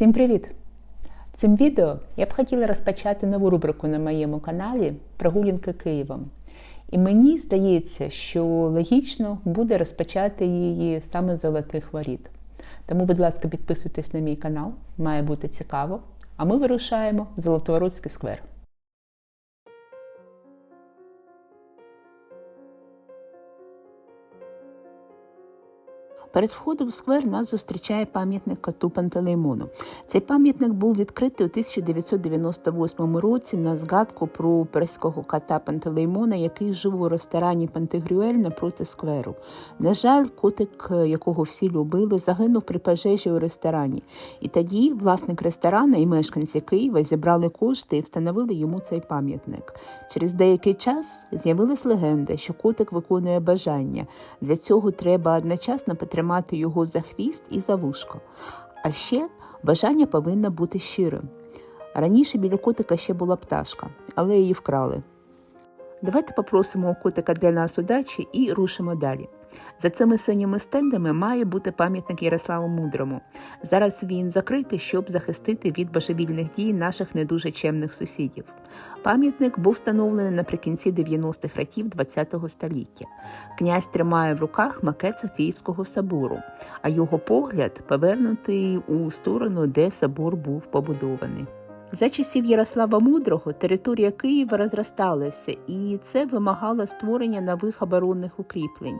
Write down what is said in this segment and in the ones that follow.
Всім привіт! Цим відео я б хотіла розпочати нову рубрику на моєму каналі Прогулянки Києвом. І мені здається, що логічно буде розпочати її саме з золотих воріт. Тому, будь ласка, підписуйтесь на мій канал, має бути цікаво. А ми вирушаємо в Золотовородський сквер. Перед входом в сквер нас зустрічає пам'ятник коту Пантелеймону. Цей пам'ятник був відкритий у 1998 році на згадку про перського кота Пантелеймона, який жив у ресторані Пантигрюель напроти скверу. На жаль, котик, якого всі любили, загинув при пожежі у ресторані. І тоді власник ресторана і мешканці Києва зібрали кошти і встановили йому цей пам'ятник. Через деякий час з'явилась легенда, що котик виконує бажання. Для цього треба одночасно потримати його за хвіст і за вушко. А ще бажання повинно бути щирим. Раніше біля котика ще була пташка, але її вкрали. Давайте попросимо у котика для нас удачі і рушимо далі. За цими синіми стендами має бути пам'ятник Ярославу Мудрому. Зараз він закритий, щоб захистити від божевільних дій наших не дуже чемних сусідів. Пам'ятник був встановлений наприкінці 90-х років ХХ століття. Князь тримає в руках макет Софіївського собору, а його погляд повернутий у сторону, де собор був побудований. За часів Ярослава Мудрого територія Києва розросталася, і це вимагало створення нових оборонних укріплень.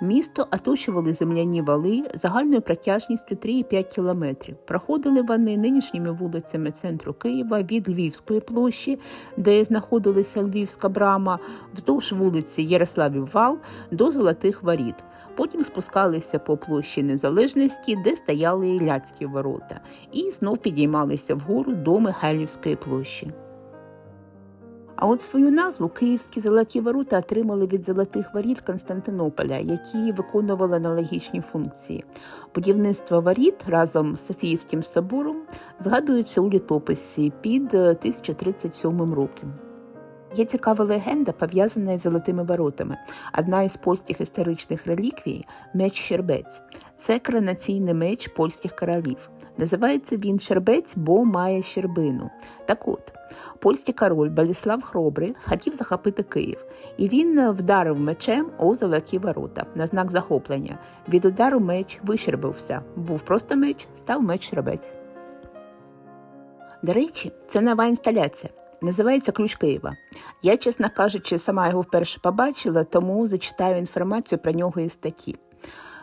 Місто оточували земляні вали загальною протяжністю 3,5 кілометрів. Проходили вони нинішніми вулицями центру Києва від Львівської площі, де знаходилася Львівська брама, вздовж вулиці Ярославів Вал до Золотих Воріт. Потім спускалися по площі Незалежності, де стояли Іляцькі ворота, і знов підіймалися вгору до Михайлівської площі. А от свою назву Київські золоті ворота отримали від золотих воріт Константинополя, які виконували аналогічні функції. Будівництво воріт разом з Софіївським собором згадується у літописі під 1037 роком. Є цікава легенда, пов'язана із золотими воротами. Одна із польських історичних реліквій меч Щербець. Це коронаційний меч польських королів. Називається він Щербець, бо має щербину. Так от, польський король Боліслав Хробрий хотів захопити Київ, і він вдарив мечем у золоті ворота на знак захоплення. Від удару меч вищербився. Був просто меч, став меч Щербець. До речі, це нова інсталяція. Називається Ключ Києва. Я, чесно кажучи, сама його вперше побачила, тому зачитаю інформацію про нього із статті.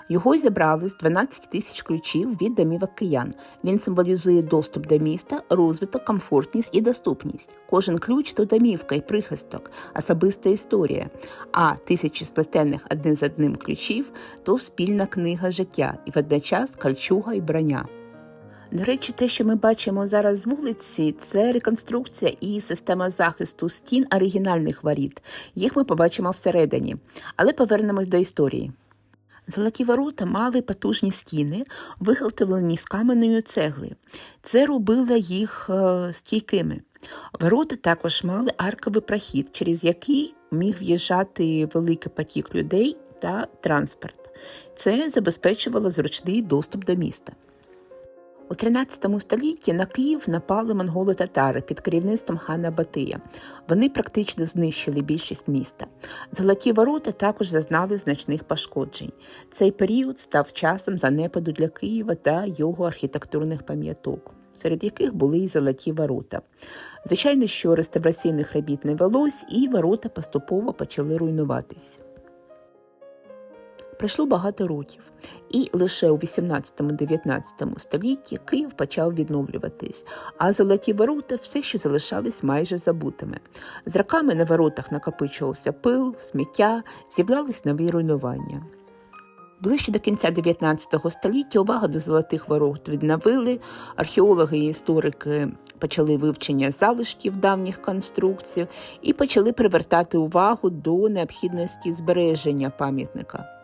Його зібрали з 12 тисяч ключів від домівок киян. Він символізує доступ до міста, розвиток, комфортність і доступність. Кожен ключ то домівка і прихисток, особиста історія. А тисячі сплетених один з одним ключів то спільна книга життя і водночас кольчуга і броня. До речі, те, що ми бачимо зараз з вулиці, це реконструкція і система захисту стін оригінальних воріт. Їх ми побачимо всередині. Але повернемось до історії. Золоті ворота мали потужні стіни, виготовлені з каменної цегли. Це робило їх е, стійкими. Ворота також мали арковий прохід, через який міг в'їжджати великий потік людей та транспорт. Це забезпечувало зручний доступ до міста. У 13 столітті на Київ напали монголо-татари під керівництвом хана Батия. Вони практично знищили більшість міста. Золоті ворота також зазнали значних пошкоджень. Цей період став часом занепаду для Києва та його архітектурних пам'яток, серед яких були і золоті ворота. Звичайно, що реставраційних робіт не велось, і ворота поступово почали руйнуватись. Пройшло багато років, і лише у 18-19 столітті Київ почав відновлюватись, а золоті ворота все ще залишались майже забутими. З роками на воротах накопичувався пил, сміття, з'являлись нові руйнування. Ближче до кінця 19 століття увагу до золотих ворот відновили. Археологи і історики почали вивчення залишків давніх конструкцій і почали привертати увагу до необхідності збереження пам'ятника.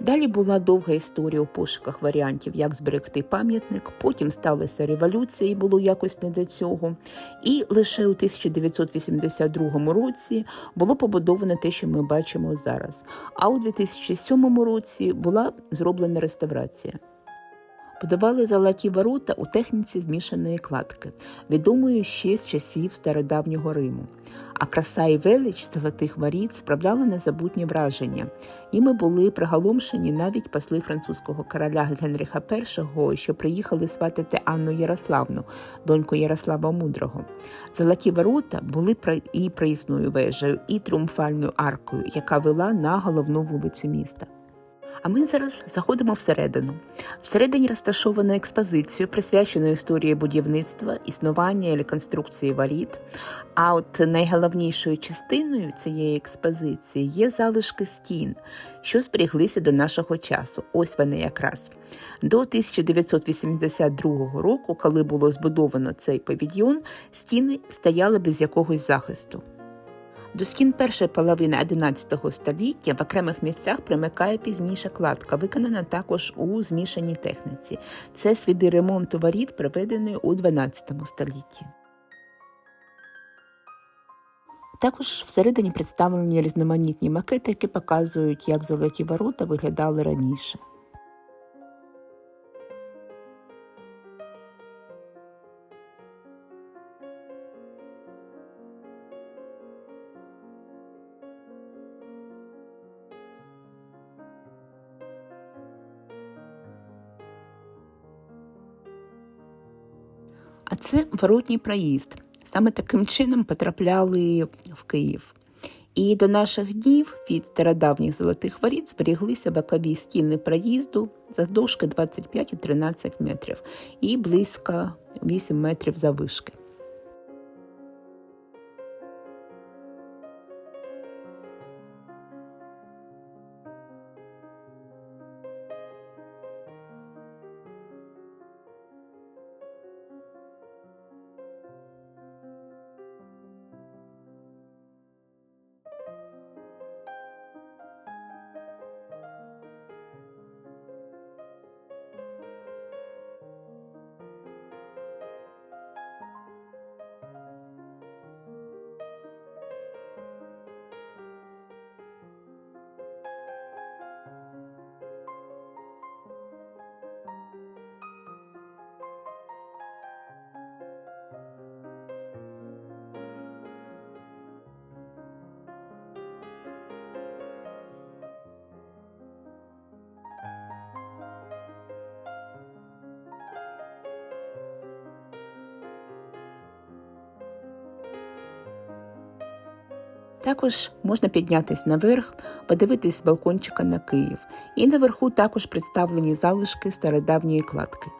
Далі була довга історія у пошуках варіантів, як зберегти пам'ятник. Потім сталася революція, і було якось не до цього. І лише у 1982 році було побудовано те, що ми бачимо зараз. А у 2007 році була зроблена реставрація. Будували золоті ворота у техніці змішаної кладки, відомої ще з часів стародавнього Риму. А краса і велич золотих воріт справляли незабутнє враження. Іми були приголомшені навіть посли французького короля Генріха І, що приїхали сватати Анну Ярославну, доньку Ярослава Мудрого. Золоті ворота були і проїзною вежею, і тріумфальною аркою, яка вела на головну вулицю міста. А ми зараз заходимо всередину. Всередині розташовано експозицію, присвячену історії будівництва, існування і реконструкції воріт. А от найголовнішою частиною цієї експозиції є залишки стін, що зберіглися до нашого часу. Ось вони якраз. До 1982 року, коли було збудовано цей павільйон, стіни стояли без якогось захисту. До стін першої половини XI століття в окремих місцях примикає пізніша кладка, виконана також у змішаній техніці. Це сліди ремонту воріт, проведений у XII столітті. Також всередині представлені різноманітні макети, які показують, як золоті ворота виглядали раніше. Це воротній проїзд. Саме таким чином потрапляли в Київ. І до наших днів від стародавніх золотих воріт зберіглися бокові стіни проїзду завдовжки 25 і 13 метрів і близько 8 метрів завишки. Також можна піднятися наверх, подивитись з балкончика на Київ, і наверху також представлені залишки стародавньої кладки.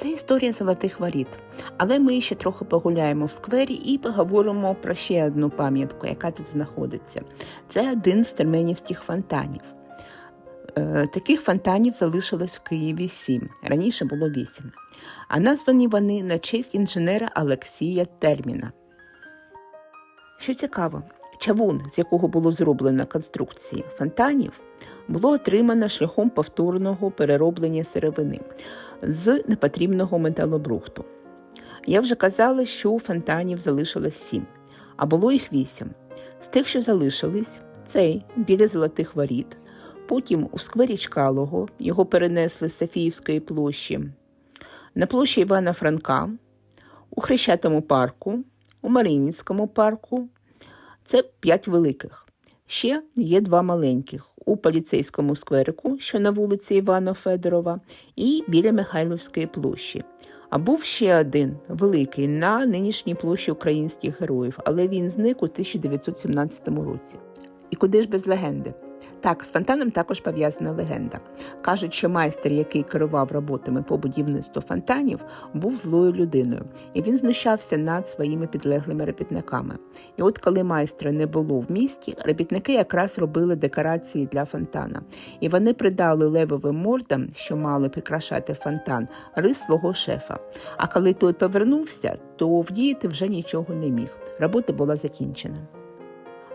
Це історія золотих воріт. Але ми ще трохи погуляємо в сквері і поговоримо про ще одну пам'ятку, яка тут знаходиться. Це один з терменівських фонтанів. Е, таких фонтанів залишилось в Києві сім, раніше було вісім. А названі вони на честь інженера Олексія Терміна. Що цікаво, чавун, з якого було зроблено конструкції фонтанів, було отримано шляхом повторного перероблення сировини з непотрібного металобрухту. Я вже казала, що у фонтанів залишилось сім, а було їх вісім. З тих, що залишились, цей біля золотих воріт, потім у сквері Чкалого його перенесли з Софіївської площі, на площі Івана Франка, у Хрещатому парку, у Маринівському парку. Це п'ять великих. Ще є два маленьких у поліцейському скверику, що на вулиці Івана Федорова, і біля Михайловської площі. А був ще один великий на нинішній площі українських героїв, але він зник у 1917 році. І куди ж без легенди? Так, з фонтаном також пов'язана легенда. Кажуть, що майстер, який керував роботами по будівництву фонтанів, був злою людиною, і він знущався над своїми підлеглими робітниками. І от коли майстра не було в місті, робітники якраз робили декорації для фонтана, і вони придали левовим мордам, що мали прикрашати фонтан, рис свого шефа. А коли той повернувся, то вдіяти вже нічого не міг. Робота була закінчена.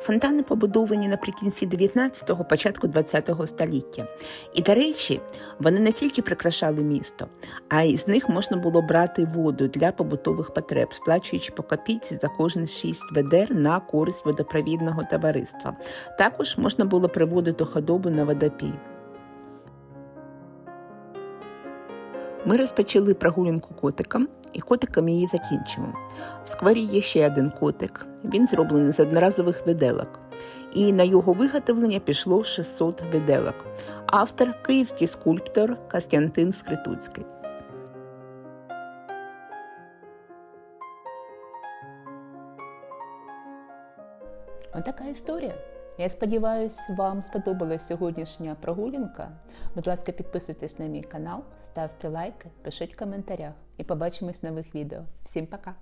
Фонтани побудовані наприкінці 19-го, початку 20-го століття. І, до речі, вони не тільки прикрашали місто, а й з них можна було брати воду для побутових потреб, сплачуючи по копійці за кожен шість ведер на користь водопровідного товариства. Також можна було приводити худобу на водопій. Ми розпочали прогулянку котиком, і котиком її закінчимо. В сквері є ще один котик. Він зроблений з одноразових виделок. І на його виготовлення пішло 600 виделок. Автор київський скульптор Костянтин Скритуцький. Отака історія. Я сподіваюся, вам сподобалась сьогоднішня прогулянка. Будь ласка, підписуйтесь на мій канал, ставте лайки, пишіть в коментарях і побачимось в нових відео. Всім пока!